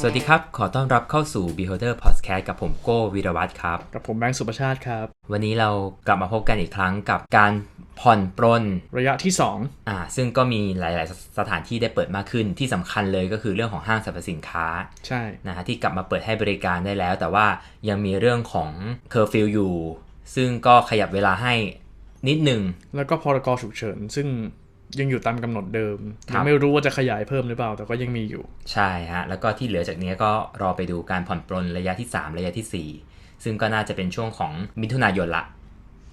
สวัสดีครับ ขอต้อนรับเข้าสู่ Beholder Podcast กับผมโก้วีรวัตรครับ กับผมแบงค์สุประชาติครับ วันนี้เรากลับมาพบกันอีกครั้งกับการผ่อนปรนระยะที่อ่า ซึ่งก็มีหลาย ๆ สถานที่ได้เปิดมากขึ้นที่สำคัญเลยก็คือเรื่องของห้างสรรพสินค้า2ใช่นะฮะที่กลับมาเปิดให้บริการได้แล้ว แต่ว่ายังมีเรื่องของเคอร์ฟิวอยู่ ซึ่งก็ขยับเวลาให้นิดหนึ่ง แล้วก็พรกฉุกเฉิน ซึ่ง ยังอยู่ตามกำหนดเดิมครับยังไม่รู้ว่าจะขยายเพิ่มหรือเปล่า แต่ก็ยังมีอยู่ ใช่ฮะ แล้วก็ที่เหลือจากนี้ก็รอไปดูการผ่อนปรนระยะที่ 3 ระยะทีสี่ 4 ซึ่งก็น่าจะเป็นช่วงของมิถุนายนละ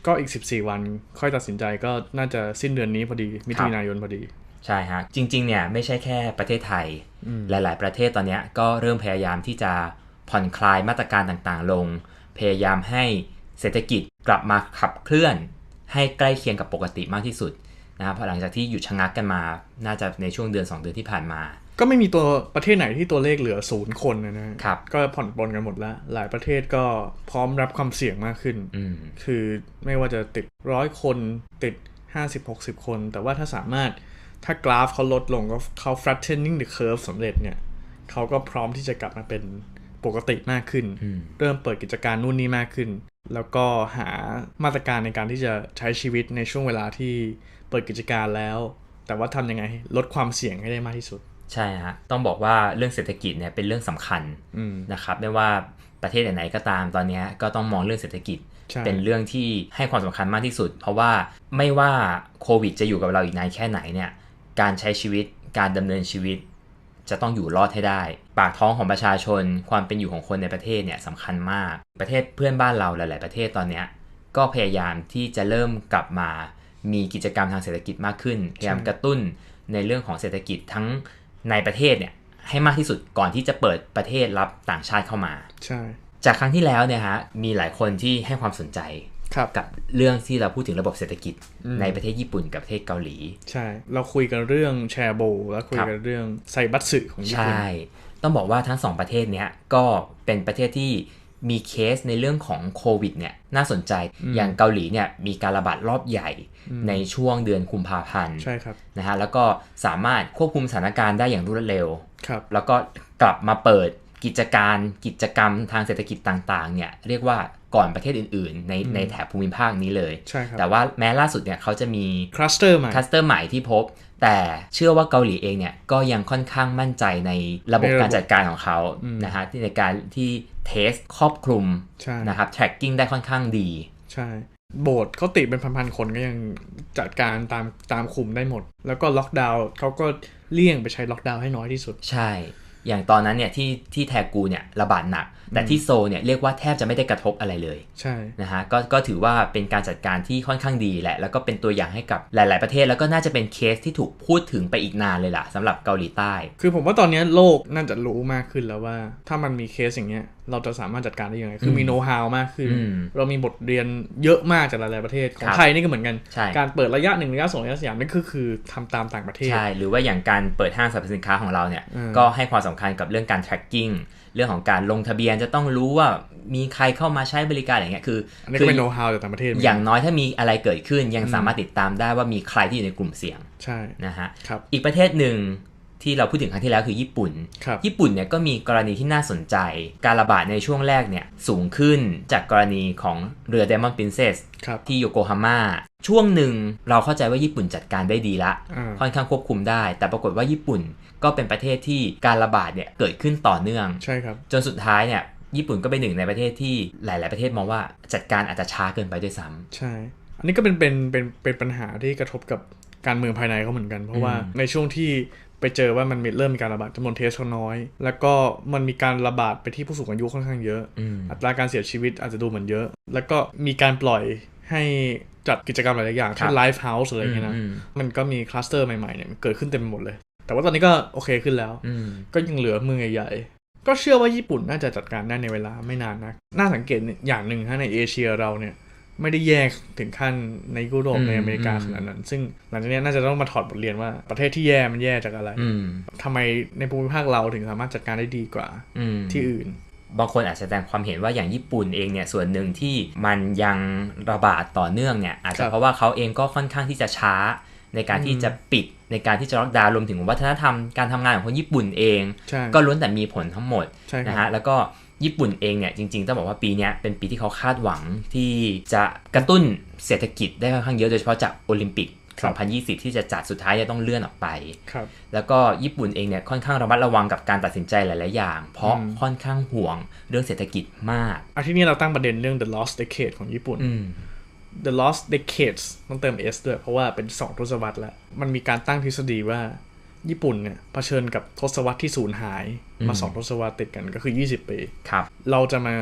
ก็อีก 14 วันค่อยตัดสินใจก็น่าจะสิ้นเดือนนี้พอดี มิถุนายนพอดี ใช่ฮะ จริง ๆ เนี่ยไม่ใช่แค่ประเทศไทย หลาย ๆ ประเทศตอนเนี้ยก็เริ่มพยายามที่จะผ่อนคลายมาตรการต่างๆ ลง พยายามให้เศรษฐกิจกลับมาขับเคลื่อน ให้ใกล้เคียงกับปกติมากที่สุด นะครับเพราะหลังจากที่หยุดชะงักกันมา น่าจะในช่วงเดือน 2 เดือนที่ผ่านมา ก็ไม่มีตัวประเทศไหนที่ตัวเลขเหลือศูนย์คนนะนะครับก็ผ่อนปลนกันหมดแล้ว หลายประเทศก็พร้อมรับความเสี่ยงมากขึ้นอืมคือไม่ว่าจะติดร้อยคนติด 50-60 คน แต่ว่าถ้าสามารถถ้ากราฟเขาลดลงก็เขา flattening the curve สำเร็จเนี่ยเขาก็พร้อมที่จะกลับมาเป็นปกติมากขึ้นอืมเริ่มเปิดกิจการนู่นนี่มากขึ้น แล้วก็หามาตรการในการที่จะใช้ชีวิตในช่วงเวลาที่ เปิดกิจการแล้ว แต่ว่าทำยังไงให้ลดความเสี่ยงให้ได้มากที่สุด ใช่ฮะต้องบอกว่าเรื่องเศรษฐกิจเนี่ยเป็นเรื่องสำคัญอืมนะครับไม่ว่าประเทศไหนๆก็ตามตอนเนี้ยก็ต้องมองเรื่องเศรษฐกิจใช่เป็นเรื่องที่ให้ความสำคัญมากที่สุด เพราะว่าไม่ว่าโควิดจะอยู่กับเราอีกนานแค่ไหนเนี่ยการใช้ชีวิตการดำเนินชีวิต จะต้องอยู่รอดให้ได้ ปากท้องของประชาชน ความเป็นอยู่ของคนในประเทศเนี่ยสำคัญมาก ประเทศเพื่อนบ้านเราหลาย ๆ ประเทศตอนเนี้ยก็พยายามที่จะเริ่มกลับมา มีกิจกรรมทางเศรษฐกิจมากขึ้นพยายามกระตุ้นในเรื่องของเศรษฐกิจทั้งในประเทศเนี่ยให้มากที่สุดก่อนที่จะเปิดประเทศรับต่างชาติเข้ามา ใช่ จากครั้งที่แล้วเนี่ยฮะมีหลายคนที่ให้ความสนใจครับกับเรื่องที่เราพูดถึงระบบเศรษฐกิจอืมในประเทศญี่ปุ่นกับประเทศเกาหลี ใช่ เราคุยกันเรื่องแชร์โบแล้วคุยกันเรื่องไซบัตสึของญี่ใช่ปุ่นต้องบอกว่าทั้งสองประเทศเนี้ยก็เป็นประเทศที่ มีเคสในเรื่องของโควิดเนี่ยน่าสนใจอย่างเกาหลีเนี่ยมีการระบาดรอบใหญ่ในช่วงเดือนกุมภาพันธ์ใช่ครับนะฮะแล้วก็สามารถควบคุมสถานการณ์ได้อย่างรวดเร็วครับแล้วก็กลับมาเปิดกิจการกิจกรรมทางเศรษฐกิจต่างๆเนี่ยเรียกว่าก่อนประเทศอื่นๆ ในในแถบภูมิภาคนี้เลยใช่ครับแต่ว่าแม้ล่าสุดเนี่ยเขาจะมีคลัสเตอร์ใหม่คลัสเตอร์ใหม่ที่พบ แต่เชื่อว่าเกาหลีเองเนี่ยก็ยังค่อนข้างมั่นใจในระบบในระบบการจัดการของเขานะฮะที่ในการที่ เทสครอบคลุมใช่นะครับ tracking ได้ค่อนข้างดี ใช่ โบสถ์เขาติดเป็นพันๆคนก็ยังจัดการตามตามคุมได้หมด แล้วก็ล็อกดาวน์เขาก็เลี่ยงไปใช้ล็อกดาวน์ให้น้อยที่สุด ใช่ อย่างตอนนั้นเนี่ยที่ที่แทกูเนี่ยระบาดหนัก แต่ที่โซลเนี่ยเรียกว่าแทบจะไม่ได้กระทบอะไรเลย ใช่ นะฮะ ก็ก็ถือว่าเป็นการจัดการที่ค่อนข้างดีแหละ แล้วก็เป็นตัวอย่างให้กับหลาย ๆประเทศ แล้วก็น่าจะเป็นเคสที่ถูกพูดถึงไปอีกนานเลยล่ะสำหรับเกาหลีใต้ คือผมว่าตอนนี้โลกน่าจะรู้มากขึ้นแล้วว่า ถ้ามันมีเคสอย่างเงี้ย เราจะสามารถจัดการได้ยังไง คือมีโน้ตฮาวมากขึ้นอืมเรามีบทเรียนเยอะมากจากหลายๆประเทศ ขอครังบไทยนี่ก็เหมือนกันใช่การเปิดระยะหนึ่งระยะสองระยะสามนี่คือคือทำตามต่างประเทศ ใช่ หรือว่าอย่างการเปิดห้างสรรพสินค้าของเราเนี่ยอืมก็ให้ความสำคัญกับเรื่องการ tracking เรื่องของการลงทะเบียนจะต้องรู้ว่ามีใครเข้ามาใช้บริการอะไรเงี้ย คืออันนี้คืก็เป็นโน้ตฮาวจากต่างประเทศเหมืนอกันย่างน้อยถ้ามีอะไรเกิดขึ้นยังสามารถติดตามได้ว่ามีใครที่อยู่ในกลุ่มเสี่ยง ใช่ นะฮะครับอีกประเทศหนึ่ง ที่เราพูดถึงครั้งที่แล้วคือญี่ปุ่นครับญี่ปุ่นเนี่ยก็มีกรณีที่น่าสนใจ การระบาดในช่วงแรกเนี่ยสูงขึ้นจากกรณีของเรือ Diamond Princess ครับที่โยโกฮาม่า ช่วงหนึ่งเราเข้าใจว่าญี่ปุ่นจัดการได้ดีละอ่าค่อนข้างควบคุมได้ แต่ปรากฏว่าญี่ปุ่นก็เป็นประเทศที่การระบาดเนี่ยเกิดขึ้นต่อเนื่องใช่ครับจนสุดท้ายเนี่ยญี่ปุ่นก็เป็นหนึ่งในประเทศที่หลาย ๆ ประเทศมองว่าจัดการอาจจะช้าเกินไปด้วยซ้ำใช่ อันนี้ก็เป็นเป็นเป็นเป็นปัญหาที่กระทบกับการเมืองภายในเขาเหมือนกัน เพราะว่าอืมในช่วงที่ไปเจอว่ามันมีเริ่มมีการระบาดจำนวนเทสเขาน้อย แล้วก็มันมีการระบาดไปที่ผู้สูงอายุค่อนข้างเยอะอืมอัตราการเสียชีวิตอาจจะดูเหมือนเยอะ แล้วก็มีการปล่อยให้จัดกิจกรรมหลาย ๆ อย่างครัเช่นบไลฟ์เฮาส์อะไรอย่างเงี้ยนะอืมมันก็มีคลัสเตอร์ใหม่ ๆ เนี่ยมันเกิดขึ้นเต็มไปหมดเลย แต่ว่าตอนนี้ก็โอเคขึ้นแล้วอืมก็ยังเหลือเมืองใหญ่ๆ ก็เชื่อว่าญี่ปุ่นน่าจะจัดการได้ในเวลาไม่นานนะน่าสังเกตอย่างหนึ่งฮะในเอเชียเราเนี่ย ไม่ได้แยกถึงขั้นในยุโรปอืมในอเมริกาอืมขนาดนั้น ซึ่งหลังจากนี้น่าจะต้องมาถอดบทเรียนว่าประเทศที่แย่มันแย่จากอะไรอืมทำไมในภูมิภาคเราถึงสามารถจัดการได้ดีกว่าอืมที่อื่น บางคนอาจจะแสดงความเห็นว่าอย่างญี่ปุ่นเองเนี่ยส่วนหนึ่งที่มันยังระบาดต่อเนื่องเนี่ยอาจคจะรับเพราะว่าเขาเองก็ค่อนข้างที่จะช้าในการที่จะปิดในการที่จะล็อกดาวน์รวมถึงวัฒนธรรมการทำงานของคนญี่ปุ่นเองใช่ก็ล้วนแต่มีผลทั้งหมดใช่ครับนะฮะแล้วก็ ญี่ปุ่นเองเนี่ยจริงๆ ต้องบอกว่าปีเนี้ยเป็นปีที่เขาคาดหวังที่จะกระตุ้นเศรษฐกิจได้ค่อนข้างเยอะโดยเฉพาะจากโอลิมปิกครับ2020 ที่จะจัดสุดท้ายจะต้องเลื่อนออกไปครับแล้วก็ญี่ปุ่นเองเนี่ยค่อนข้างระมัดระวังกับการตัดสินใจหลาย ๆ อย่าง เพราะอืมค่อนข้างห่วงเรื่องเศรษฐกิจมากอาที่นี้เราตั้งประเด็นเรื่อง the lost decade ของญี่ปุ่นอืม the lost decades ต้องเติม s ด้วยเพราะว่าเป็น 2 ทศวรรษแล้ว มันมีการตั้งทฤษฎีว่า ญี่ปุ่นเนี่ยเผชิญกับทศวรรษที่สูญหายมาอืม2ทศวรรษติดกันก็คือ 20 ปีครับ เราจะมา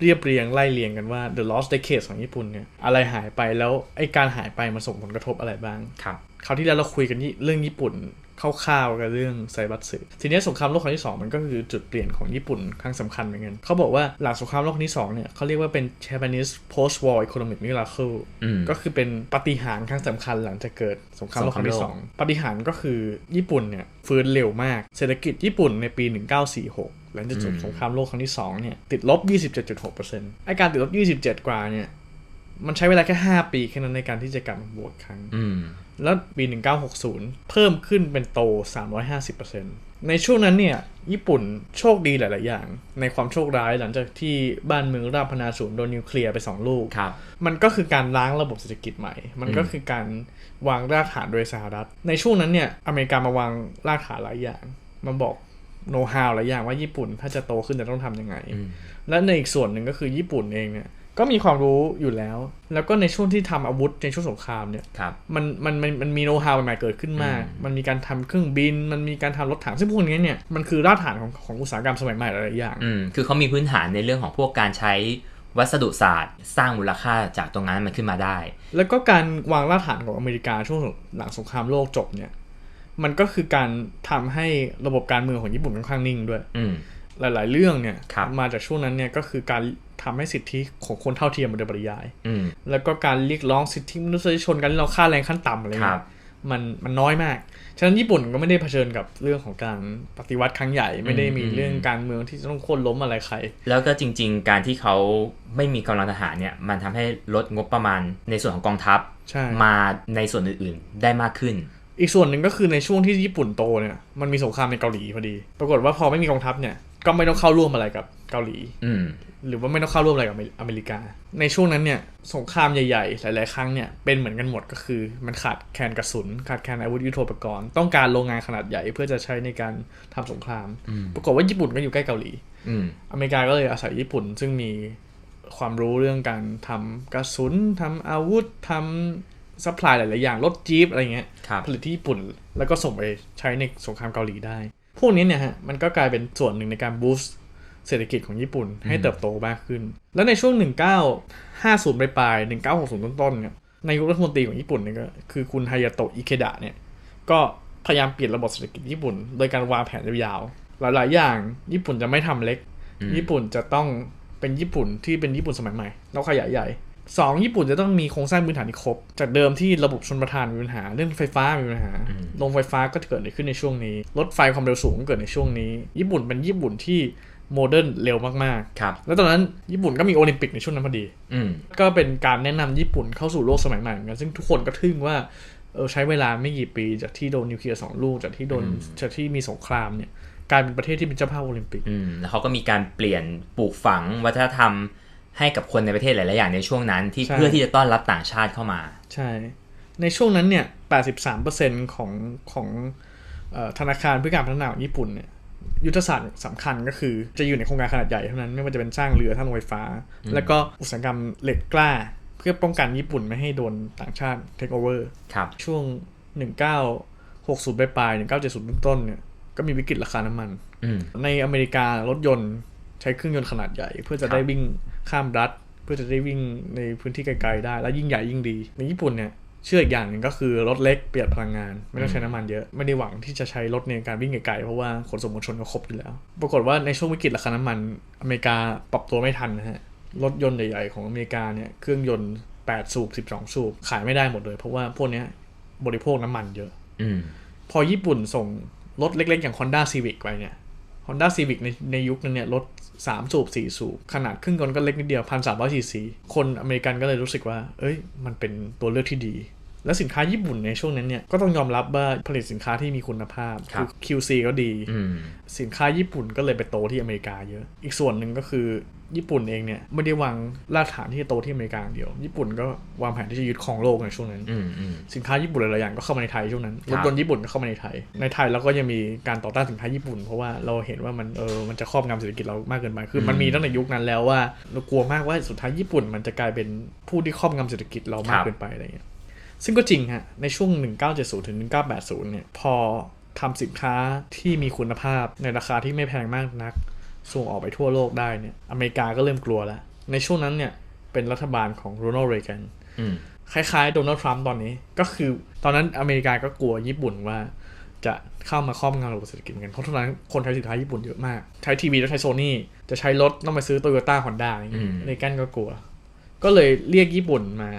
เรียบเรียงไล่เรียงกันว่า the lost decades ของญี่ปุ่นเนี่ยอะไรหายไปแล้วไอ้การหายไปมันส่งผลกระทบอะไรบ้างครับคราวที่แล้วเราคุยกันเรื่องญี่ปุ่น คร่าวๆกับเรื่องไซบัตสึทีนี้สงครามโลกครั้งที่ 2 มันก็คือจุดเปลี่ยนของญี่ปุ่นครั้งสำคัญเหมือนกันเขาบอกว่าหลังสงครามโลกครั้งที่ 2 เนี่ยเขาเรียกว่าเป็น Japanese post war economic miracle อืมก็คือเป็นปาฏิหารย์ครั้งสำคัญหลังจากเกิดสงครามโลกครั้งที่สงครามโลก2ปาฏิหารย์ก็คือญี่ปุ่นเนี่ยฟื้นเร็วมากเศรษฐกิจญี่ปุ่นในปี 1946 หลังจากจบสงครามโลกครั้งที่สองเนี่ยติดลบ 27.6%ไอการติดลบ 27 กว่าเนี่ย มันใช้เวลาแค่ 5 ปีแค่นั้นในการที่จะกลับมาบวกครั้งอืมแล้วปี 1960 เพิ่มขึ้นเป็นโต 350%ในช่วงนั้นเนี่ย ญี่ปุ่นโชคดีหลาย ๆ อย่าง ในความโชคร้ายหลังจากที่บ้านเมืองราบพนาศูนย์โดนนิวเคลียร์ไป 2 ลูกครับมันก็คือการล้างระบบเศรษฐกิจใหม่ มันก็คือการวางรากฐานโดยสหรัฐ ในช่วงนั้นเนี่ย อเมริกามาวางรากฐานหลายอย่างมาบอกโน้ตฮาวหลายอย่างว่าญี่ปุ่นถ้าจะโตขึ้นจะต้องทำยังไงอืมและในอีกส่วนหนึ่งก็คือญี่ปุ่นเองเนี่ย ก็มีความรู้อยู่แล้ว แล้วก็ในช่วงที่ทำอาวุธในช่วงสงครามเนี่ยครับมันมันมันมันมีโน้ตฮาวใหม่ๆเกิดขึ้นมากอืมมันมีการทำเครื่องบิน มันมีการทำรถถังซึ่งพวกนี้เนี่ยมันคือรากฐานของของอุตสาหกรรมสมัยใหม่หลายๆอย่างอืมคือเขามีพื้นฐานในเรื่องของพวกการใช้วัสดุศาสตร์ สร้างมูลค่าจากตรงนั้นมันขึ้นมาได้ แล้วก็การวางรากฐานของอเมริกาช่วงหลังสงครามโลกจบเนี่ยมันก็คือการทำให้ระบบการเมืองของญี่ปุ่นค่อนข้างนิ่งด้วยอืมหลาย ๆ เรื่องเนี่ยครับมาจากช่วงนั้นเนี่ยก็คือการ ทำให้สิทธิของคนเท่าเทียมโดยปริยายอืมแล้วก็การเรียกร้องสิทธิมนุษยชนการที่เราค่าแรงขั้นต่ำอะไรครัเงี้บยมันมันน้อยมาก ฉะนั้นญี่ปุ่นก็ไม่ได้เผชิญกับเรื่องของการปฏิวัติครั้งใหญ่ ไม่ได้มีอืมเรื่องการเมืองที่จะต้องโค่นล้มอะไรใคร แล้วก็จริง ๆ การที่เขาไม่มีกำลังทหารเนี่ย มันทำให้ลดงบประมาณในส่วนของกองทัพใช่มาในส่วนอื่นๆ ได้มากขึ้น อีกส่วนหนึ่งก็คือในช่วงที่ญี่ปุ่นโตเนี่ย มันมีสงครามในเกาหลีพอดี ปรากฏว่าพอไม่มีกองทัพเนี่ย ก็ไม่ต้องเข้าร่วมอะไรกับ เกาหลีอืมหรือว่าไม่ต้องเข้าร่วมอะไรกับอเมอเมริกา ในช่วงนั้นเนี่ยสงครามใหญ่ๆ หลาย ๆ ครั้งเนี่ยเป็นเหมือนกันหมดก็คือ มันขาดแคลนกระสุน ขาดแคลนอาวุธยุทโธปกรณ์ ต้องการโรงงานขนาดใหญ่เพื่อจะใช้ในการทำสงครามอืมปรากฏว่าญี่ปุ่นก็อยู่ใกล้เกาหลีอืมอเมริกาก็เลยอาศัยญี่ปุ่น ซึ่งมีความรู้เรื่องการทำกระสุนทำอาวุธทำซัพพลายหลาย ๆ อย่างรถจี๊ปอะไรเงี้ยครับผลิตที่ญี่ปุ่นแล้วก็ส่งไปใช้ในสงครามเกาหลีได้ พวกนี้เนี่ยฮะมันก็กลายเป็นส่วนหนึ่งในการบูสต์ เศรษฐกิจของญี่ปุ่นให้เติบโตมากขึ้น แล้วในช่วง 1950 ปลายปลายๆ1960ต้นต้นๆเนี่ยนายกรัฐมนตรีของญี่ปุ่นเนี่ยก็คือคุณฮายาโตะอิเคดะเนี่ยก็พยายามเปลี่ยนระบบเศรษฐกิจญี่ปุ่น โดยการวางแผนยาวๆ หลายๆ อย่างญี่ปุ่นจะไม่ทำเล็กอืมญี่ปุ่นจะต้องเป็นญี่ปุ่นที่เป็นญี่ปุ่นสมัยใหม่แล้วขยายใหญ่สองญี่ปุ่นจะต้องมีโครงสร้างพื้นฐานที่ครบ จากเดิมที่ระบบชนประทานมีปัญหา เรื่องไฟฟ้ามีปัญหาอืมโรงไฟฟ้าก็จะเกิดขึ้นในช่วงนี้ รถไฟความเร็วสูงก็เกิดในช่วงนี้ ญี่ปุ่นเป็นญี่ปุ่นที่ โมเดิร์นเร็วมากครับๆแล้วตอนนั้นญี่ปุ่นก็มีโอลิมปิกในช่วงนั้นพอดีอืมก็เป็นการแนะนำญี่ปุ่นเข้าสู่โลกสมัยใหม่เหมือนกันซึ่งทุกคนก็ทึ่งว่าเออใช้เวลาไม่กี่ปีจากที่โดนนิวเคลียร์สองลูกจากที่โดนอืมจากที่มีสงครามเนี่ยกลายเป็นประเทศที่เป็นเจ้าภาพโอลิมปิกอืมแล้วเขาก็มีการเปลี่ยนปลูกฝังวัฒนธรรมให้กับคนในประเทศหลาย ๆ อย่างในช่วงนั้นที่ใช่เพื่อที่จะต้อนรับต่างชาติเข้ามา ใช่ ในช่วงนั้นเนี่ย 83%ของของเอ่อธนาคารเพื่อการพัฒนาของญี่ปุ่นเนี่ย ยุทธศาสตร์สำคัญก็คือจะอยู่ในโครงการขนาดใหญ่เท่านั้นไม่ว่าจะเป็นสร้างเรือท่าโรงไฟฟ้า แล้วก็อุตสาหกรรมเหล็กกล้า เพื่อป้องกันญี่ปุ่นไม่ให้โดนต่างชาติเทคโอเวอร์ครับช่วง 1960ปลายๆ1970ต้นๆเนี่ยก็มีวิกฤตราคาน้ำมันอืมในอเมริการถยนต์ใช้เครื่องยนต์ขนาดใหญ่ เพื่อจะครับได้วิ่งข้ามรัฐ เพื่อจะได้วิ่งในพื้นที่ไกลๆได้ แล้วยิ่งใหญ่ยิ่งดี ในญี่ปุ่นเนี่ย เชื่ออีกอย่างหนึ่งก็คือรถเล็กประหยัดพลังงาน ไม่ต้องใช้น้ำมันเยอะ ไม่ได้หวังที่จะใช้รถในการวิ่งไกลๆเพราะว่าขนส่งมวลชนก็ครบอยู่แล้ว ปรากฏว่าในช่วงวิกฤตราคาน้ำมันอเมริกาปรับตัวไม่ทันนะฮะรถยนต์ใหญ่ๆของอเมริกาเนี่ยเครื่องยนต์ 8 สูบ 12 สูบ ขายไม่ได้หมดเลย เพราะว่าพวกเนี้ยบริโภคน้ำมันเยอะอืมพอญี่ปุ่นส่งรถเล็กๆ อย่าง Honda Civic ไปเนี่ย Honda Civic ในในยุคนั้นเนี่ยรถ3 สูบ 4 สูบ ขนาดครึ่งยนต์ก็เล็กนิดเดียวพันสามร้อยซีซี คนอเมริกันก็เลยรู้สึกว่า เอ้ย มันเป็นตัวเลือกที่ดี และสินค้าญี่ปุ่นในช่วงนั้นเนี่ยก็ต้องยอมรับว่าผลิตสินค้าที่มีคุณภาพครับ QC ก็ดีอืมสินค้าญี่ปุ่นก็เลยไปโตที่อเมริกาเยอะ อีกส่วนหนึ่งก็คือญี่ปุ่นเองเนี่ยไม่ได้วางรากฐานที่จะโตที่อเมริกาอย่างเดียว ญี่ปุ่นก็วางแผนที่จะยึดครองโลกในช่วงนั้นอืมอืมสินค้าญี่ปุ่นหลายๆอย่างก็เข้ามาในไทยช่วงนั้นครัรบถยนต์ญี่ปุ่นก็เข้ามาในไทย ในไทยเราก็ยังมีการต่อต้านสินค้าญี่ปุ่น เพราะว่าเราเห็นว่ามันเออมันจะครอบงำเศรษฐกิจเรามากเกินไป คือมันมีตั้งแต่ยุคนั้นแล้วว่าเรากลัวมากว่าสุดท้ายญี่ปุ่น มันจะกลายเป็นผู้ที่ครอบงำเศรษฐกิจเรามากเกินไปอะไรเงี้ย ซึ่งก็จริงฮะ ในช่วง 1970ถึง1980 เนี่ย พอทำสินค้าที่มีคุณภาพในราคาที่ไม่แพงมากนัก ส่งออกไปทั่วโลกได้เนี่ย อเมริกาก็เริ่มกลัวแล้ว ในช่วงนั้นเนี่ย เป็นรัฐบาลของโรนัลด์เรแกนอืมคล้ายๆโดนัลด์ทรัมป์ตอนนี้ ก็คือตอนนั้นอเมริกาก็กลัวญี่ปุ่นว่าจะเข้ามาครอบงำระบบเศรษฐกิจกัน เพราะตอนนั้นคนใช้สินค้าญี่ปุ่นเยอะมาก ใช้ทีวีแล้วใช้โซนี่จะใช้รถต้องไปซื้อโตโยต้าฮอนด้าอย่างเงี้ยอืมเรแกนก็กลัว ก็เลยเรียกญี่ปุ่นมา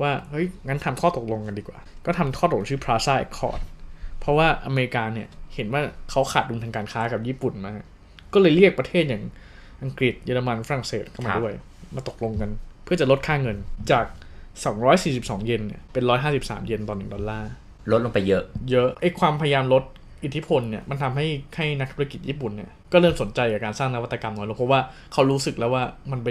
ว่าเฮ้ยงั้นทำข้อตกลงกันดีกว่า ก็ทำข้อตกลงชื่อ Plaza Accord เพราะว่าอเมริกาเนี่ยเห็นว่าเขาขาดดุลทางการค้ากับญี่ปุ่นมากก็เลยเรียกประเทศอย่างอังกฤษเยอรมันฝรั่งเศสเข้ามาครับด้วย มาตกลงกัน เพื่อจะลดค่าเงินจาก 242 เยนเนี่ยเป็น 153 เยนต่อ1ดอลลาร์ลดลงไปเยอะ เยอะไอ้ความพยายามลด อิทธิพลเนี่ยมันทำให้ให้นักธุรกิจญี่ปุ่นเนี่ยก็เริ่มสนใจกับการสร้างนวัตกรรมน้อยลงเพราะว่าเขารู้สึกแล้วว่ามันไป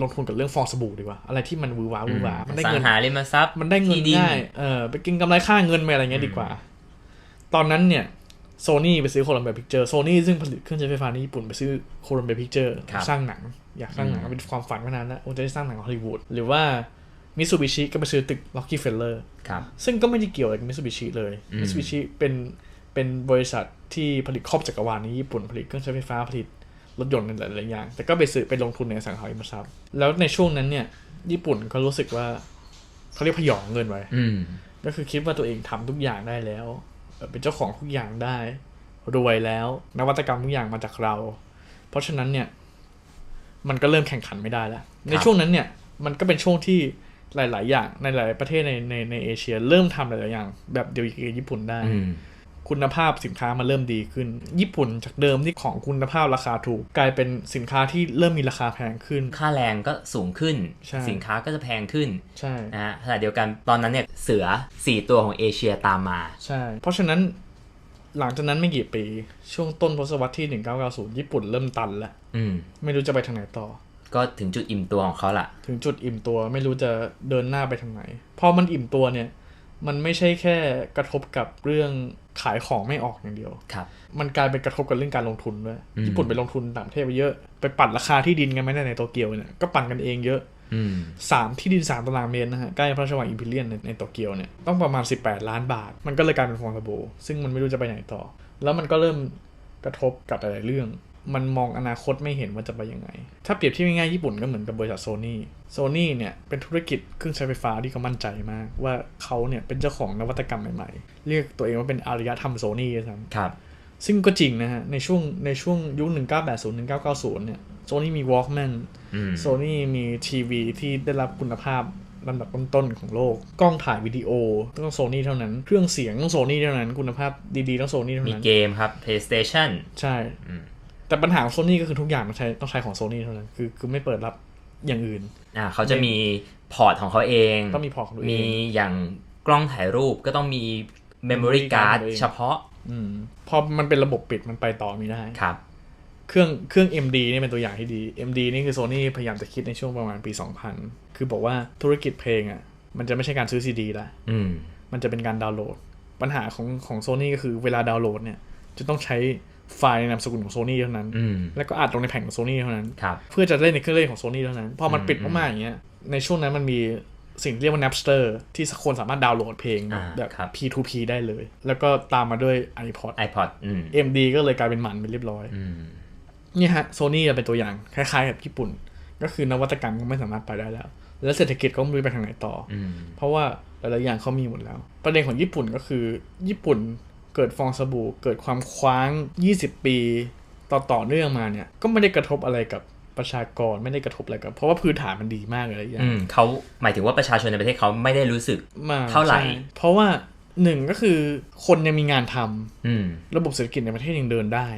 ลงทุนกับเรื่องฟองสบู่ดีกว่า อะไรที่มันวือหวาหวือหวามันได้สังเงินหาริมทรัพย์มันได้เงินที่ดินง่ายเออไปกินกำไรค่าเงินไปอะไรเงี้ยดีกว่า ตอนนั้นเนี่ยโซนี่ไปซื้อโคลัมเบียพิกเจอร์โซนี่ซึ่งผลิตเครื่องใช้ไฟฟ้าในญี่ปุ่นไปซื้อโคลัมเบียพิกเจอร์ครับสร้างหนัง อยากสร้างหนังเป็นความฝันมานานแล้วว่าจะได้สร้างหนังฮอลลีวูดหรือว่ามิตซูบิชิก็ไปซื้อตึกล็อกกี้เฟลเลอร์ครับซึ่งก็ไม่ได้เกี่ยวอะไรกับมิตซูบิชิเลยอืมมิตซูบิชิเป็น เป็นบริษัทที่ผลิตครอบจักรวาลในญี่ปุ่นผลิตเครื่องใช้ไฟฟ้าผลิตรถยนต์ในหลายๆอย่าง แต่ก็ไปซื้อไปลงทุนในสังหาริมทรัพย์ แล้วในช่วงนั้นเนี่ย ญี่ปุ่นเขารู้สึกว่าเขาเรียกพยองเงินไว้ก็คือคิดว่าตัวเองทำทุกอย่างได้แล้ว เป็นเจ้าของทุกอย่างได้ รวยแล้ว นวัตกรรมทุกอย่างมาจากเรา เพราะฉะนั้นเนี่ย มันก็เริ่มแข่งขันไม่ได้แล้ว ในช่วงนั้นเนี่ย มันก็เป็นช่วงที่หลาย ๆ อย่างในหลายประเทศในในในเอเชีย เริ่มทำหลาย ๆ อย่าง แบบเดียวกับญี่ปุ่นได้ คุณภาพสินค้ามันเริ่มดีขึ้น ญี่ปุ่นจากเดิมที่ของคุณภาพราคาถูก กลายเป็นสินค้าที่เริ่มมีราคาแพงขึ้น ค่าแรงก็สูงขึ้นใช่สินค้าก็จะแพงขึ้นใช่นะฮะขณะเดียวกันตอนนั้นเนี่ยเสือ 4 ตัวของเอเชียตามมาใช่ เพราะฉะนั้นหลังจากนั้นไม่กี่ปี ช่วงต้นทศวรรษที่ 1990 ญี่ปุ่นเริ่มตันแล้วอืมไม่รู้จะไปทางไหนต่อ ก็ถึงจุดอิ่มตัวของเขาละถึงจุดอิ่มตัวไม่รู้จะเดินหน้าไปทางไหน พอมันอิ่มตัวเนี่ย มันไม่ใช่แค่กระทบกับเรื่องขายของไม่ออกอย่างเดียวครับมันกลายเป็นกระทบกับเรื่องการลงทุนด้วยอืมญี่ปุ่นไปลงทุนต่างประเทศไปเยอะ ไปปั่นราคาที่ดินกันไม่ได้ในโตเกียวเนี่ยก็ปั่นกันเองเยอะอืมสามที่ดินสามตารางเมตรนะฮะใกล้พระราชวังอิมพีเรียนในในโตเกียวเนี่ยต้องประมาณ 18 ล้านบาท มันก็เลยกลายเป็นฟองสบู่ซึ่งมันไม่รู้จะไปไหนต่อ แล้วมันก็เริ่มกระทบกับหลายๆเรื่อง มันมองอนาคตไม่เห็นว่าจะไปยังไง ถ้าเปรียบเทียบง่ายๆญี่ปุ่นก็เหมือนกับบริษัทโซนี่โซนี่เนี่ยเป็นธุรกิจเครื่องใช้ไฟฟ้าที่เขามั่นใจมาก ว่าเขาเนี่ยเป็นเจ้าของนวัตกรรมใหม่ๆ เรียกตัวเองว่าเป็นอารยธรรมโซนี่ด้วยซ้ำครับซึ่งก็จริงนะฮะ ในช่วงในช่วงยุค 1980 1990 เนี่ยโซนี่มี Walkman อืมโซนี่มีทีวีที่ได้รับคุณภาพลำดับต้นๆของโลก กล้องถ่ายวิดีโอต้องโซนี่เท่านั้น เครื่องเสียงต้องโซนี่เท่านั้น คุณภาพดีๆต้องโซนี่เท่ามีนั้นเกมครับ PlayStation ใช่อืม แต่ปัญหาของโซนี่ก็คือทุกอย่างต้องใช้ต้องใช้ของโซนี่เท่านั้นคือคือไม่เปิดรับอย่างอื่นอ่าเขาจะมีพอร์ตของเขาเองต้องมีพอร์ตของตัวเองมีอย่างกล้องถ่ายรูปก็ต้องมี Memory Card ของตัวเองเฉพาะ อืมพอมันเป็นระบบปิดมันไปต่อไม่ได้ครับ เครื่องเครื่อง MD นี่เป็นตัวอย่างที่ดี MD นี่คือโซนี่พยายามจะคิดในช่วงประมาณปี 2000 คือบอกว่าธุรกิจเพลงอะ มันจะไม่ใช่การซื้อซีดีละอืมมันจะเป็นการดาวน์โหลด ปัญหาของของโซนี่ก็คือเวลาดาวน์โหลดเนี่ยจะต้องใช้ ไฟล์ในนามสกุลของโซนี่เท่านั้นอืมแล้วก็อัดลงในแผ่นของโซนี่เท่านั้นครับเพื่อจะเล่นในเครื่องเล่นของโซนี่เท่านั้น พอมันอืมปิดมากๆอย่างเงี้ย ในช่วงนั้นมันมีสิ่งที่เรียกว่า Napster ที่คนสามารถดาวน์โหลดเพลงอ่าแบบครับ P2P ได้เลย แล้วก็ตามมาด้วย iPod iPod อืม MD ก็เลยกลายเป็นหมันไปเรียบร้อยอืมนี่ฮะโซนี่เป็นตัวอย่างคล้ายๆกับญี่ปุ่น ก็คือนวัตกรรมก็ไม่สามารถไปได้แล้ว แล้วเศรษฐกิจก็ไม่รู้ไปทางไหนต่อออืมเพราะว่าหลายๆอย่างเขามีหมดแล้ว ประเด็นของญี่ปุ่นก็คือญี่ปุ่น เกิดฟองสบู่ เกิดความคว้าง 20 ปีต่อต่อเนื่องมาเนี่ยก็ไม่ได้กระทบอะไรกับประชากรไม่ได้กระทบอะไรกับ เพราะว่าพื้นฐานมันดีมากเลยหลายอย่าอืงมเขาหมายถึงว่าประชาชนในประเทศเขาไม่ได้รู้สึกมกเท่าไหร่ใช่เพราะว่าหนึ่งก็คือคนยังมีงานทำอืมระบบเศรษฐกิจในประเทศยังเดินได้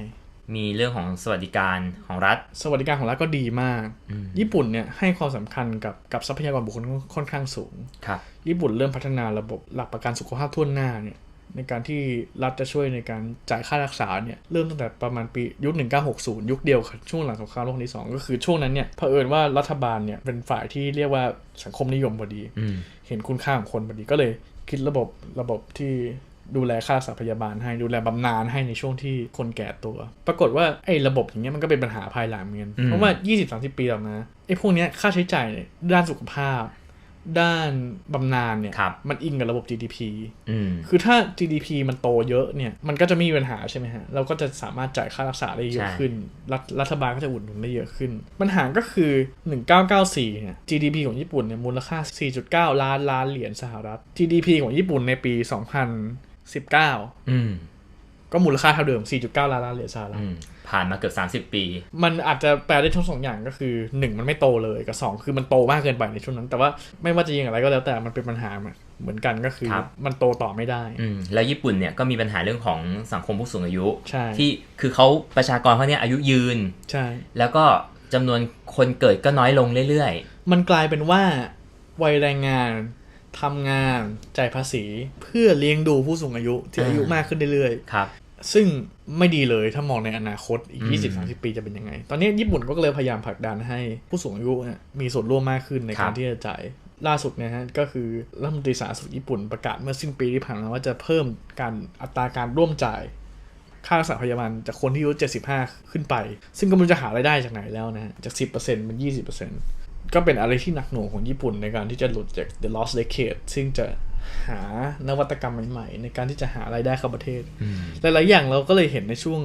มีเรื่องของสวัสดิการของรัฐ สวัสดิการของรัฐก็ดีมากอืมญี่ปุ่นเนี่ยให้ความสำคัญกับกับทรัพยากรบุคคลค่อนข้างสูงครับญี่ปุ่นเริ่มพัฒนาระบบหลักประกันสุขภาพทั่วหน้าเนี่ย ในการที่รัฐจะช่วยในการจ่ายค่ารักษาเนี่ยเริ่มตั้งแต่ประมาณปียุค 1960 ยุคเดียวกับช่วงหลังสงครามโลกครั้งที่สองก็คือช่วงนั้นเนี่ยเผอิญว่ารัฐบาลเนี่ยเป็นฝ่ายที่เรียกว่าสังคมนิยมพอดีอืมเห็นคุณค่าของคนพอดีก็เลยคิดระบบระบบที่ดูแลค่ารักษาพยาบาลให้ดูแลบำนาญให้ในช่วงที่คนแก่ตัว ปรากฏว่าไอ้ระบบอย่างเงี้ยมันก็เป็นปัญหาภายหลังเหมือนกันอืมเพราะว่า 20-30 ปีต่อมาไอ้พวกเนี้ยค่าใช้จ่ายเนี่ยด้านสุขภาพ ด้านบำนาญเนี่ยครับมันอิงกับระบบ GDP อืมคือถ้า GDP มันโตเยอะเนี่ย มันก็จะไม่มีปัญหาใช่ไหมฮะ เราก็จะสามารถจ่ายค่ารักษาได้เยอะใช่ขึ้น รัฐรัฐบาลก็จะอุดหนุนได้เยอะขึ้น ปัญหาก็คือ 1994 เนี่ย GDP ของญี่ปุ่นเนี่ยมูลค่า 4.9 ล้านล้านเหรียญสหรัฐ GDP ของญี่ปุ่นในปี 2019อืม ก็มูลค่าเท่าเดิม 4.9 ล้านล้านเหรียญสหรัฐอืมผ่านมาเกือบ30 ปี มันอาจจะแปลได้ทั้งสองอย่างก็คือ 1 มันไม่โตเลยกับ 2 คือมันโตมากเกินไปในช่วงนั้น แต่ว่าไม่ว่าจะยิงอะไรก็แล้วแต่มันเป็นปัญหาเหมือนกันก็คือครับมันโตต่อไม่ได้อืมแล้วญี่ปุ่นเนี่ยก็มีปัญหาเรื่องของสังคมผู้สูงอายุใช่ที่คือเขาประชากรเขาเนี่ยอายุยืนใช่แล้วก็จำนวนคนเกิดก็น้อยลงเรื่อยมันกลายเป็นว่าวัยแรงงาน ทำงานจ่ายภาษีเพื่อเลี้ยงดูผู้สูงอายุที่อ่าอายุมากขึ้นเรื่อยๆครับๆซึ่งไม่ดีเลยถ้ามองในอนาคตอีกอืม20-30 ปีจะเป็นยังไง ตอนนี้ญี่ปุ่นก็เลยพยายามผลักดันให้ผู้สูงอายุเนี่ยมีส่วนร่วมมากขึ้นในครัการบที่จะจ่ายล่าสุดเนะฮะก็คือรัฐมนตรีสาธารณสุขญี่ปุ่นประกาศเมื่อสิ้นปีที่ผ่านมาว่าจะเพิ่มการอัตราการร่วมจ่าย ค่ารักษาพยาบาลจากคนที่อายุ 75 ขึ้นไป ซึ่งก็ไมันจะหารายได้จากไหนแล้วนะฮะจาก 10%เป็น 20% ก็เป็นอะไรที่หนักหน่วงของญี่ปุ่นในการที่จะหลุดจาก the lost decade ซึ่งจะหานวัตกรรมใหม่ๆ ในการที่จะหารายได้เข้าประเทศอืมหลายๆอย่างเราก็เลยเห็นในช่วง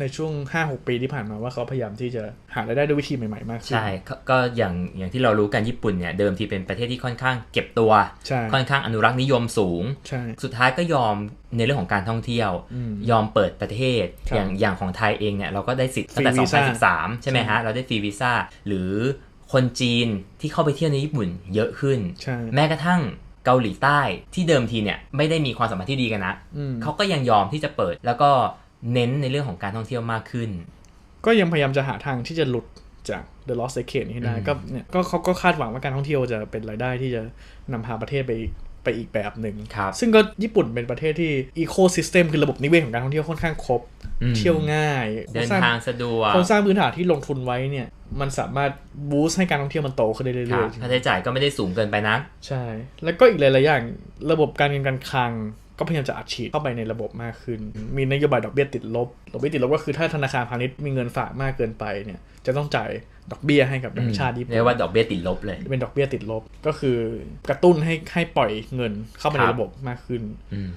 ในช่วง 5-6 ปีที่ผ่านมาว่าเขาพยายามที่จะหารายได้ด้วยวิธีใหม่ๆ มากขึ้น ใช่ ก็ก็อย่างอย่างที่เรารู้กันญี่ปุ่นเนี่ย เดิมทีเป็นประเทศที่ค่อนข้างเก็บตัวใช่ค่อนข้างอนุรักษ์นิยมสูงใช่สุดท้ายก็ยอมในเรื่องของการท่องเที่ยวอืมยอมเปิดประเทศครับอย่างอย่างของไทยเองเนี่ยเราก็ได้สิทธิ์ตั้งแต่ฟรีวีซ่า2013 ใช่ไหมฮะ เราได้ฟรีวีซ่าหรือ คนจีนที่เข้าไปเที่ยวในญี่ปุ่นเยอะขึ้นใช่แม้กระทั่งเกาหลีใต้ที่เดิมทีเนี่ยไม่ได้มีความสัมพันธ์ที่ดีกันนะอืมเขาก็ยังยอมที่จะเปิด แล้วก็เน้นในเรื่องของการท่องเที่ยวมากขึ้น ก็ยังพยายามจะหาทางที่จะหลุดจาก the lost decade นี้ให้ได้อืมก็เนี่ยก็เขาก็คาดหวังว่าการท่องเที่ยวจะเป็นรายได้ที่จะนำพาประเทศไปอีก ไปอีกแบบหนึ่งครับซึ่งก็ญี่ปุ่เป็นประเทศที่ ecosystem คือระบบนิเวศของการท่องเที่ยวค่อนข้างครบอืมเที่ยวง่าย เดินทางสะดวกโครงสร้างพื้นฐานที่ลงทุนไว้เนี่ยมันสามารถบูสต์ให้การท่องเที่ยวมันโตขึ้นได้คเรื่รัอบยๆค่าใช้จ่ายก็ไม่ได้สูงเกินไปนักใช่ แล้วก็อีกหลายๆอย่างระบบการเงินการคลัง ก็พยายามจะอัดฉีดเข้าไปในระบบมากขึ้น มีนโยบายดอกเบี้ยติดลบ ดอกเบี้ยติดลบก็คือถ้าธนาคารพาณิชย์มีเงินฝากมากเกินไปเนี่ย จะต้องจ่ายดอกเบี้ยให้กับแบงก์ชาติญี่ปุ่นเรียกว่าดอกเบี้ยติดลบเลย เป็นดอกเบี้ยติดลบ ก็คือกระตุ้นให้ให้ปล่อยเงินเข้ามาในครับระบบมากขึ้นอืม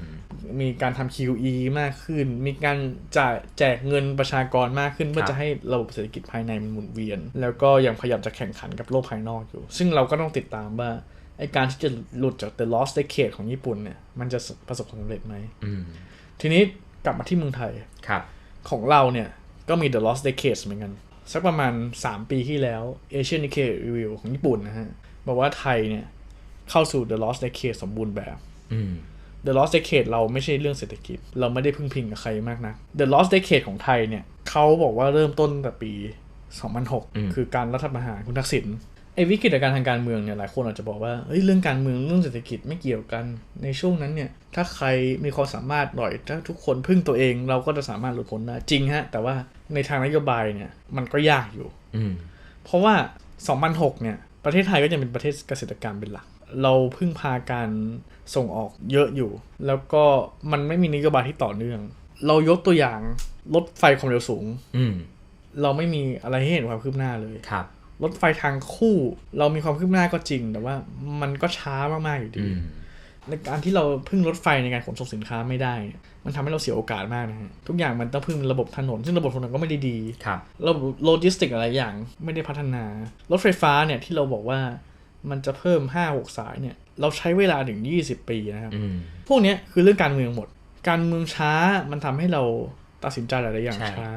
มีการทำ QE มากขึ้น มีการจ่ายแจกเงินประชากรมากขึ้น เพื่อครับจะให้ระบบเศรษฐกิจภายในมันหมุนเวียน แล้วก็ยังพยายามจะแข่งขันกับโลกภายนอกอยู่ ซึ่งเราก็ต้องติดตามว่า ไอการที่จะหลุดจาก the lost decade ของญี่ปุ่นเนี่ย มันจะประสบความสำเร็จไหมอืมทีนี้กลับมาที่เมืองไทยครับ ของเราเนี่ยก็มี the lost decade เหมือนกัน สักประมาณ 3 ปีที่แล้ว Asian Nikkei Review ของญี่ปุ่นนะฮะ บอกว่าไทยเนี่ย เข้าสู่ the lost decade สมบูรณ์แบบอืม The Lost Decade เราไม่ใช่เรื่องเศรษฐกิจ เราไม่ได้พึ่งพิงกับใครมากนะ The Lost Decade ของไทยเนี่ยเขาบอกว่าเริ่มต้นตั้งแต่ปี 2006 คือการรัฐประหารคุณทักษิณ ไอ้วิกฤตการณ์ทางการเมืองเนี่ยหลายคนอาจจะบอกว่าเฮ้ยเรื่องการเมืองเรื่องเศรษฐกิจไม่เกี่ยวกันในช่วงนั้นเนี่ยถ้าใครมีความสามารถหน่อยถ้าทุกคนพึ่งตัวเอง เราก็จะสามารถหลุดพ้นได้จริงฮะ แต่ว่าในทางนโยบายเนี่ยมันก็ยากอยู่อืมเพราะว่า 2006 เนี่ย ประเทศไทยก็ยังเป็นประเทศเกษตรกรรมเป็นหลัก เราพึ่งพาการส่งออกเยอะอยู่ แล้วก็มันไม่มีนโยบายที่ต่อเนื่อง เรายกตัวอย่างรถไฟความเร็วสูงอืมเราไม่มีอะไรให้เห็นความคืบหน้าเลยครับ รถไฟทางคู่ เรามีความคืบหน้าก็จริง แต่ว่ามันก็ช้ามากๆอยู่อืดีมในการที่เราพึ่งรถไฟในการขนส่งสินค้าไม่ได้เนี่ยมันทำให้เราเสียโอกาสมากนะฮะทุกอย่างมันต้องพึ่งระบบถนน ซึ่งระบบถนนก็ไม่ได้ดีครับระบบโลจิสติกอะไรอย่างไม่ได้พัฒนา รถไฟฟ้าเนี่ยที่เราบอกว่ามันจะเพิ่ม5-6สายเนี่ย เราใช้เวลาถึง 20 ปีนะครับอืมพวกเนี้ยคือเรื่องการเมืองหมด การเมืองช้ามันทำให้เราตัดสินใจหลายๆอย่างใช่ช้า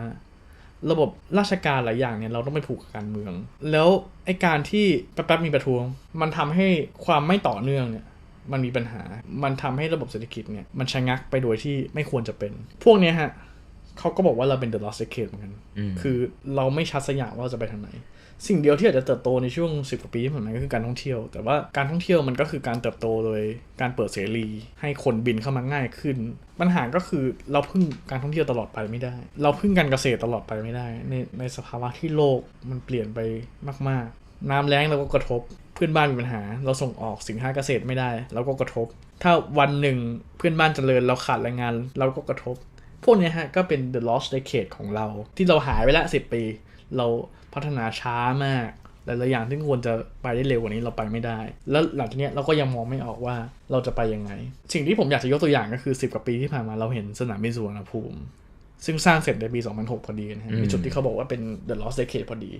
ระบบราชการหลายอย่างเนี่ยเราต้องไปผูกกับการเมือง แล้วไอ้การที่แป๊บๆมีประท้วง มันทำให้ความไม่ต่อเนื่องเนี่ยมันมีปัญหา มันทำให้ระบบเศรษฐกิจเนี่ยมันชะงักไปโดยที่ไม่ควรจะเป็น พวกเนี้ยฮะเขาก็บอกว่าเราเป็น the lost decade เหมือนกันอืมคือเราไม่ชัดสักอย่างว่าเราจะไปทางไหน สิ่งเดียวที่อาจจะเติบโตในช่วง 10กว่าปีที่ผ่านมาก็คือการท่องเที่ยว แต่ว่าการท่องเที่ยวมันก็คือการเติบโตโดยการเปิดเสรี ให้คนบินเข้ามาง่ายขึ้น ปัญหาก็คือเราพึ่งการท่องเที่ยวตลอดไปไม่ได้ เราพึ่งการเกษตรตลอดไปไม่ได้ ในในสภาวะที่โลกมันเปลี่ยนไปมาก ๆ น้ำแล้งเราก็กระทบเพื่อนบ้านมีปัญหา เราส่งออกสินค้าเกษตรไม่ได้เราก็กระทบ ถ้าวันหนึ่งเพื่อนบ้านเจริญเราขาดแรงงานเราก็กระทบพวกนี้ฮะก็เป็น the lost decade ของเราที่เราหายไปละสิปี เราพัฒนาช้ามากหลายๆอย่างที่ควรจะไปได้เร็วกว่านี้เราไปไม่ได้ แล้วหลังจากเนี้ยเราก็ยังมองไม่ออกว่าเราจะไปยังไง สิ่งที่ผมอยากจะยกตัวอย่างก็คือ 10 กว่าปีที่ผ่านมาเราเห็นสนามบินสุวรรณภูมิ ซึ่งสร้างเสร็จในปี 2006 พอดีนะฮะอืมมีจุดที่เขาบอกว่าเป็น the lost decade พอดี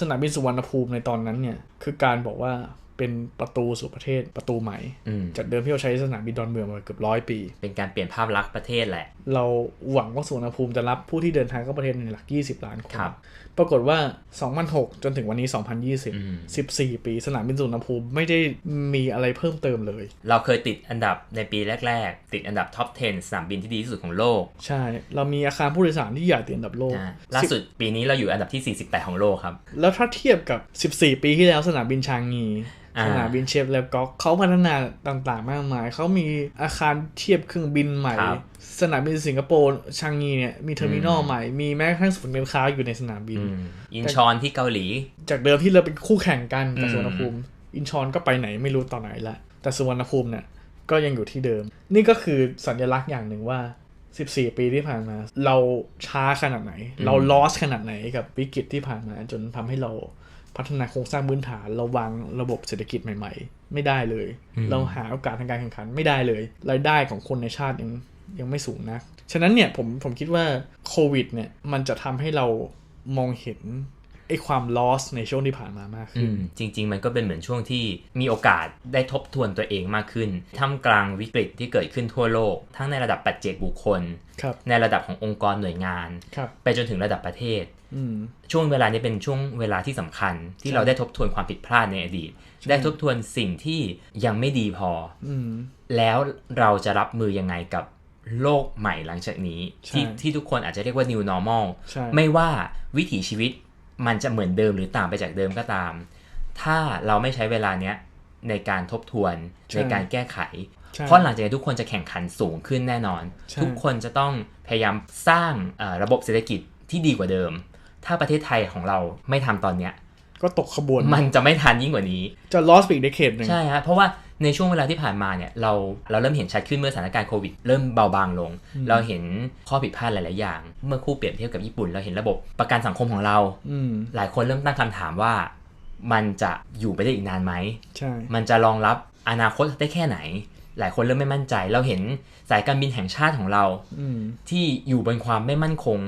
สนามบินสุวรรณภูมิในตอนนั้นเนี่ยคือการบอกว่า เป็นประตูสู่ประเทศประตูใหม่อืมจากเดิมที่เราใช้สนามบินดอนเมืองมาเกือบร้อยปี เป็นการเปลี่ยนภาพลักษณ์ประเทศแหละ เราหวังว่าสุวรรณภูมิจะรับผู้ที่เดินทางเข้าประเทศในหลัก 20 ล้านคนครับปรากฏว่า 2006 จนถึงวันนี้อืม2020 14 ปีสนามบินสุวรรณภูมิไม่ได้มีอะไรเพิ่มเติมเลย เราเคยติดอันดับในปีแรก ๆ ติดอันดับท็อป 10 สนามบินที่ดีที่สุดของโลก ใช่ เรามีอาคารผู้โดยสารที่ใหญ่ติดอันดับโลกนะล่าสุดปีนี้เราอยู่อันดับที่ 48 ของโลกครับ แล้วถ้าเทียบกับ 14 ปีที่แล้วสนามบินชางงีอ่า สนามบินเชฟเลฟก็อกเขาพัฒนาต่างๆ มากมาย เขามีอาคารเทียบเครื่องบินใหม่ครับสนามบินสิงคโปร์ชางงีเนี่ยมีเทอร์มินอลอืมใหม่ มีแม้กระทั่งศูนย์การค้าอยู่ในสนามบินอืมอินชอนที่เกาหลี จากเดิมที่เราเป็นคู่แข่งกันกับอืมสุวรรณภูมิ อินชอนก็ไปไหนไม่รู้ตอนไหนละ แต่สุวรรณภูมิเนี่ยก็ยังอยู่ที่เดิม นี่ก็คือสัญลักษณ์อย่างหนึ่งว่า 14 ปีที่ผ่านมา เราช้าขนาดไหน เราลอสขนาดไหนกับวิกฤตที่ผ่านมาจนทำให้เรา พัฒนาโครงสร้างพื้นฐานเราวางระบบเศรษฐกิจใหม่ ๆ ไม่ได้เลยอืมเราหาโอกาสทางการแข่งขันไม่ได้เลย รายได้ของคนในชาติยังยังไม่สูงนักฉะนั้นเนี่ยผมผมคิดว่าโควิดเนี่ยมันจะทำให้เรามองเห็นไอ้ความ loss ในช่วงที่ผ่านมามากอืขึ้นมจริง ๆ มันก็เป็นเหมือนช่วงที่มีโอกาสได้ทบทวนตัวเองมากขึ้นท่ามกลางวิกฤตที่เกิดขึ้นทั่วโลก ทั้งในระดับปัจเจกบุคคลครับในระดับขององค์กรหน่วยงานครับไปจนถึงระดับประเทศอืมช่วงเวลานี้เป็นช่วงเวลาที่สำคัญ ที่ใช่เราได้ทบทวนความผิดพลาดในอดีต ได้ทบทวนสิ่งที่ยังไม่ดีพออืมแล้วเราจะรับมือยังไงกับโลกใหม่หลังจากนี้ใช่ที่ที่ทุกคนอาจจะเรียกว่า new normal ใช่ไม่ว่าวิถีชีวิตมันจะเหมือนเดิมหรือต่างไปจากเดิมก็ตาม ถ้าเราไม่ใช้เวลาเนี้ยในการทบทวนใช่ในการแก้ไขใช่เพราะหลังจากนี้ทุกคนจะแข่งขันสูงขึ้นแน่นอนใช่ทุกคนจะต้องพยายามสร้างเอ่อระบบเศรษฐกิจที่ดีกว่าเดิม ถ้าประเทศไทยของเราไม่ทำตอนเนี้ย ก็ตกขบวน มันจะไม่ทันยิ่งกว่านี้ จะ lost ไปอีก decade หนึ่งใช่ฮะเพราะว่าในช่วงเวลาที่ผ่านมาเนี่ยเราเราเริ่มเห็นชัดขึ้นเมื่อสถานการณ์โควิด เริ่มเบาบางลง เราเห็นข้อผิดพลาดหลาย ๆ อย่าง เมื่อคู่เปรียบเทียบกับญี่ปุ่น เราเห็นระบบประกันสังคมของเราอืมหลายคนเริ่มตั้งคำถามว่า มันจะอยู่ไปได้อีกนานไหมใช่มันจะรองรับอนาคตได้แค่ไหน หลายคนเริ่มไม่มั่นใจ เราเห็นสายการบินแห่งชาติของเราอืมที่อยู่บนความไม่มั่นคง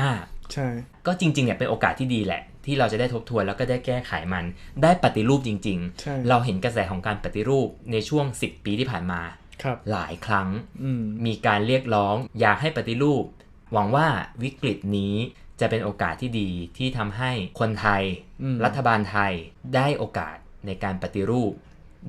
มาก ๆ ใช่ ก็จริงๆเนี่ยเป็นโอกาสที่ดีแหละ ที่เราจะได้ทบทวนแล้วก็ได้แก้ไขมัน ได้ปฏิรูปจริงใช่ๆเราเห็นกระแสของการปฏิรูปในช่วง 10 ปีที่ผ่านมาครับหลายครั้งอืมมีการเรียกร้อง อยากให้ปฏิรูป หวังว่าวิกฤตนี้จะเป็นโอกาสที่ดีที่ทำให้คนไทยอืมรัฐบาลไทยได้โอกาสในการปฏิรูป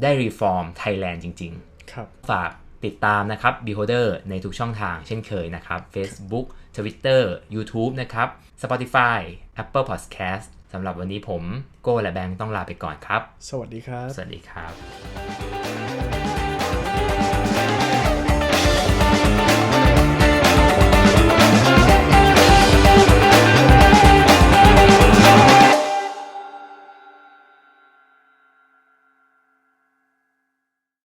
ได้รีฟอร์มไทยแลนด์จริงๆครับฝากติดตามนะครับ Beholder ในทุกช่องทางเช่นเคยนะครับ Facebook Twitter YouTube นะครับ Spotify Apple Podcast สำหรับวันนี้ผมโก้และแบงค์ต้องลาไปก่อนครับ สวัสดีครับ สวัสดีครับ